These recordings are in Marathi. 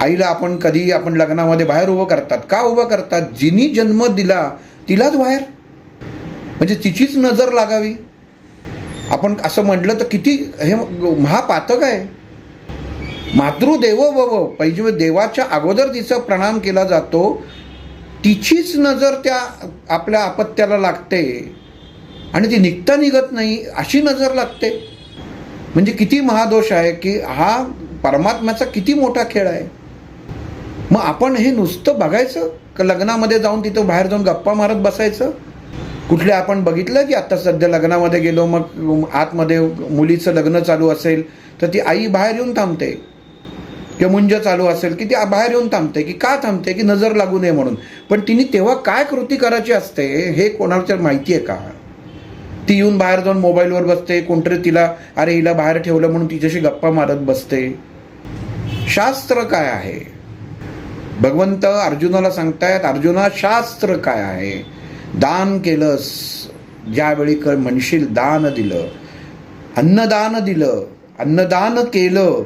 आईला आपण कधी आपण लग्नामध्ये बाहेर उभं करतात? का उभं करतात? जिनी जन्म दिला तिलाच बाहेर. म्हणजे तिचीच नजर लागावी. आपण असं म्हटलं तर किती हे महापातक आहे. मातृदेवो भव पाहिजे म्हणजे देवाच्या अगोदर तिचा प्रणाम केला जातो. तिचीच नजर त्या आपल्या अपत्याला लागते. आणि ती निघता निघत नाही अशी नजर लागते. म्हणजे किती महादोष आहे की हा परमात्म्याचा किती मोठा खेळ आहे. मग आपण हे नुसतं बघायचं? का लग्नामध्ये जाऊन तिथं बाहेर जाऊन गप्पा मारत बसायचं? कुठले आपण बघितलं की आता सध्या लग्नामध्ये गेलो मग आतमध्ये मुलीचं लग्न चालू असेल तर ती आई बाहेर येऊन थांबते. किंवा मुंज चालू असेल की ती बाहेर येऊन थांबते की का थांबते की नजर लागू नये म्हणून. पण तिने तेव्हा काय कृती करायची असते हे कोणाच्या माहिती आहे का? ती येऊन बाहेर जाऊन मोबाईलवर बसते कोणतरी तिला अरे हिला बाहेर ठेवलं म्हणून तिच्याशी गप्पा मारत बसते. शास्त्र काय आहे? भगवंत अर्जुनाला सांगतायत अर्जुना शास्त्र काय आहे? दान केलंस. ज्यावेळी क म्हणशील दान दिलं. अन्नदान दिलं. अन्नदान केलं.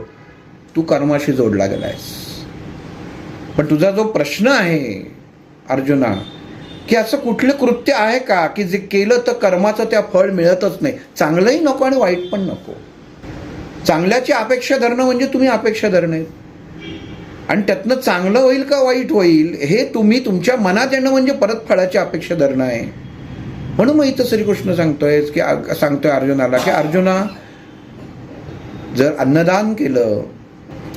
तू कर्माशी जोडला गेलायस पण तुझा जो प्रश्न आहे अर्जुना की असं कुठलं कृत्य आहे का? की जे केलं तर कर्माचं त्या फळ मिळतच नाही. चांगलंही नको आणि वाईट पण नको. चांगल्याची अपेक्षा धरणं म्हणजे तुम्ही अपेक्षा धरणं. आहे आणि त्यातनं चांगलं होईल का वाईट होईल हे तुम्ही तुमच्या मनात येणं म्हणजे परत फळाची अपेक्षा धरणं आहे. म्हणून मग इथं श्रीकृष्ण सांगतोय की सांगतोय अर्जुनाला की अर्जुना जर अन्नदान केलं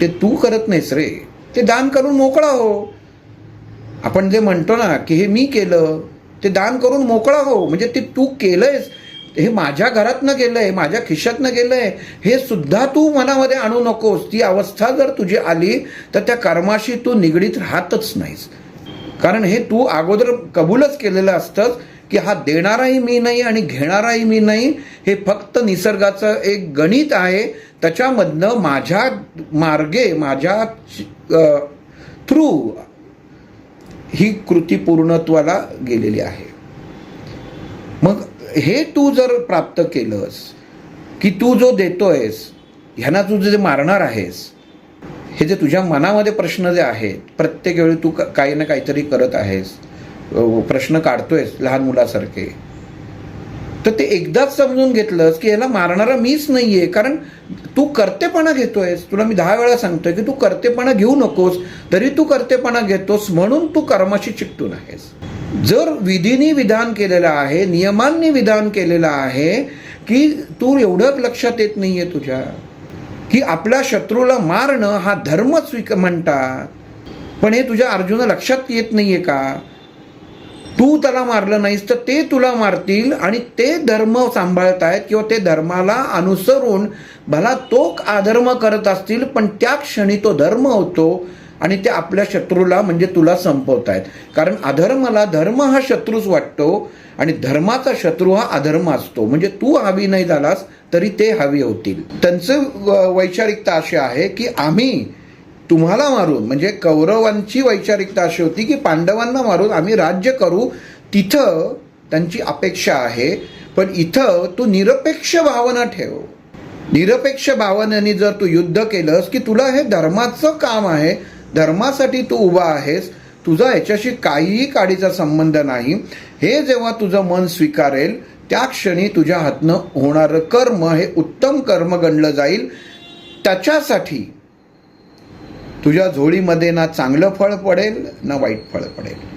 ते तू करत नाहीस रे. ते दान करून मोकळा हो. आपण जे म्हणतो ना की हे मी केलं ते दान करून मोकळा हो. म्हणजे ते तू केलंयस हे माझ्या घरातनं आहे माझ्या खिशातनं आहे हे सुद्धा तू मनामध्ये आणू नकोस. ती अवस्था जर तुझी आली तर त्या कर्माशी तू निगडीत राहतच नाहीस. कारण हे तू अगोदर कबूलच केलेलं असतंच की हा देणाराही मी नाही आणि घेणाराही मी नाही हे फक्त निसर्गाचं एक गणित आहे. त्याच्यामधनं माझ्या मार्गे माझ्या थ्रू ही कृती पूर्णत्वाला गेलेली आहे. मग हे तू जर प्राप्त केलंस की तू जो देतोयस ह्यांना तू जे मारणार आहेस हे जे तुझ्या मनामध्ये प्रश्न जे आहेत प्रत्येक वेळी तू काही ना काहीतरी करत आहेस प्रश्न काढतोयस लहान मुलासारखे तर ते एकदाच समजून घेतलंस की याला मारणारा मीच नाहीये. कारण तू कर्तेपणा घेतोयस. तुला मी दहा वेळा सांगतोय की तू कर्तेपणा घेऊ नकोस तरी तू कर्तेपणा घेतोस म्हणून तू कर्माशी चिकटून आहेस. जर विधीने विधान केलेलं आहे नियमांनी विधान केलेलं आहे की तू एवढं लक्षात येत नाही आहे तुझ्या की आपल्या शत्रूला मारणं हा धर्म स्वीक म्हणतात. पण हे तुझ्या अर्जुन लक्षात येत नाही आहे का? तू त्याला मारलं नाहीस तर ते तुला मारतील आणि ते धर्म सांभाळतायत किंवा ते धर्माला अनुसरून भला तो अधर्म करत असतील पण त्या क्षणी तो धर्म होतो आणि ते आपल्या शत्रूला म्हणजे तुला संपवतायत. कारण अधर्माला धर्म हा शत्रूच वाटतो आणि धर्माचा शत्रू हा अधर्म असतो. म्हणजे तू हवी नाही झालास तरी ते हवी होतील. त्यांचं वैचारिकता अशी आहे की आम्ही तुम्हाला मारून म्हणजे कौरवांची वैचारिकता अशी होती की पांडवांना मारून आम्ही राज्य करू. तिथं त्यांची अपेक्षा आहे. पण इथं तू निरपेक्ष भावना ठेव. निरपेक्ष भावनेने जर तू युद्ध केलंस की तुला हे धर्माचं काम आहे धर्मासाठी तू उभा आहेस तुझा याच्याशी काहीही काडीचा संबंध नाही. हे जेव्हा तुझं मन स्वीकारेल त्या क्षणी तुझ्या हातनं होणारं कर्म हे उत्तम कर्म गणलं जाईल. त्याच्यासाठी तुझ्या झोळीमध्ये ना चांगलं फळ पडेल ना वाईट फळ पडेल.